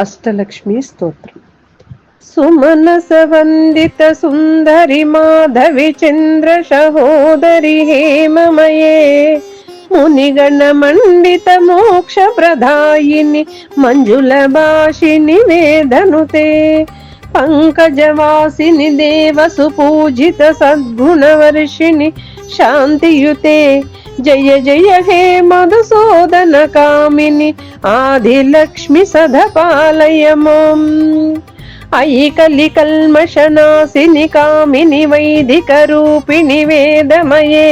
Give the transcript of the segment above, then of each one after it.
అష్టలక్ష్మి స్తోత్రం. సుమనసవందిత సుందరి మాధవి చంద్ర సహోదరి హేమమయే. మునిగణ మండిత మోక్ష ప్రధాయిని మంజుల భాషిని వేదనుతే పంకజవాసిని దేవ సుపూజిత సద్గుణవర్షిణి శాంతియుతే. జయ జయ హే మధుసూదన కామిని ఆదిలక్ష్మి సదపాలయ మాం అయి కలి కల్మషనాశిని కామిని వైదిక రూపిణి వేదమయే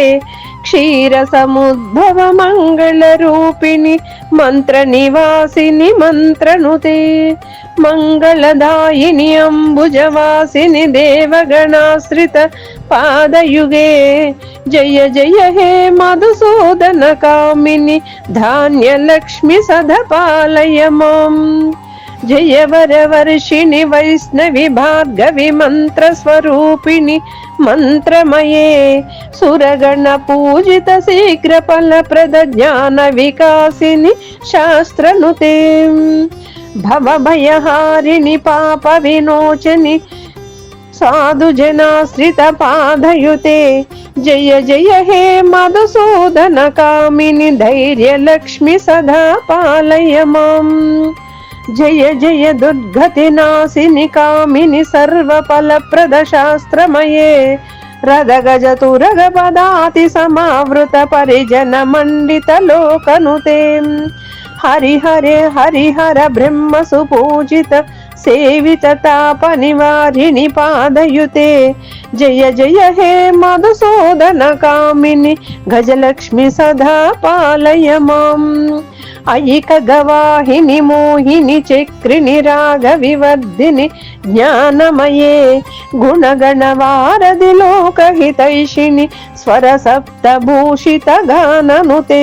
క్షీర సముద్భవ మంగళ రూపిణి మంత్ర నివాసిని మంత్రనుతే మంగళదాయిని అంబుజవాసిని దేవగణాశ్రిత పాదయుగే. జయ జయ హే మధుసూదన కామిని ధాన్యలక్ష్మి సదపాలయ మాం జయ వర వర్షిణి వైష్ణవి భార్గవి మంత్ర స్వరూపిణి మంత్రమయే. సురగణ పూజిత శీఘ్ర ఫలప్రద జ్ఞాన వికాసిని శాస్త్రనుతే. భవభయహారిణి పాప వినోచని సాధు జనాశ్రిత పాదయుతే. జయ జయ దుర్గతి నాశిని కామిని సర్వ ఫలప్రద శాస్త్రమయే. రథ గజ తురగ పదాతి సమావృత పరిజన మండిత లోకనుతే. హరిహరే హరిహర బ్రహ్మ సుపూజిత సేవిత తాప నివారిణి పాదయుతే. జయ జయ హే మధుసూదన కామిని గజలక్ష్మి సదా పాలయ మాం అయిక గవాహిని మోహిని చక్రిని రాగ వివర్ధిని జ్ఞానమయే. గుణగణ వారధి లోకహితైషిణి స్వర సప్త భూషిత గాననుతే.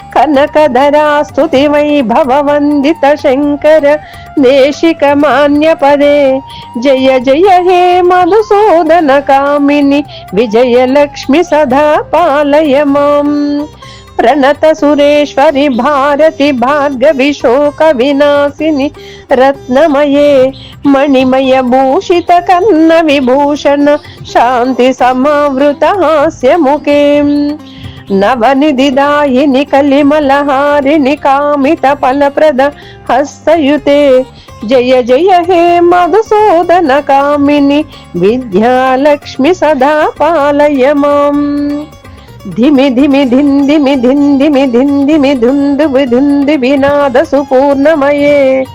జయ కమలాసని సద్గతిదాయని జ్ఞాన వికాసిని గానమయే అనుదినమర్చిత కుంకుమ దూసర భూషిత వాసిత వాద్యనుతే కనకధరా స్తుతి వైభవ వందిత శంకర దేశిక మాన్య పదే జయ జయ హే మధుసూదన కామిని విజయలక్ష్మి సదా పాలయ మాం ప్రణత సురేశ్వరి భారతి భార్గవి శోక వినాశిని రత్నమయే. మణిమయ నవనిధిదాయిని కలిమలహారిణి కామిత ఫలప్రద హస్తయుతే. జయ జయ హే మధుసూదన కామిని విద్యాలక్ష్మి సదా పాలయ మాం ధిమి ధిమి ధిందిమి ధిందిమి ధిందిమి ధుందు విధుంది వినాద సుపూర్ణమయే.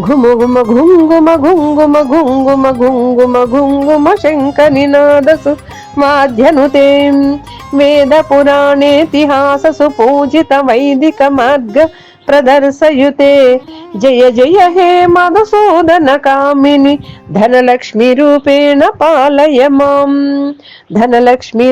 ఘుమ ఘుమ ఘుంగుమ ఘుంగుమ ఘుంగుమ ఘుంగుమ ఘుంగుమ శంఖ నినాదసు మాధ్యనుతే. వేద పురాణేతిహాస సుపూజిత వైదిక మార్గ ప్రదర్శయుతే జయ జయ హే మధుసూదన కామిని ధనలక్ష్మి రూపేణ పాలయ మాం ధనలక్ష్మి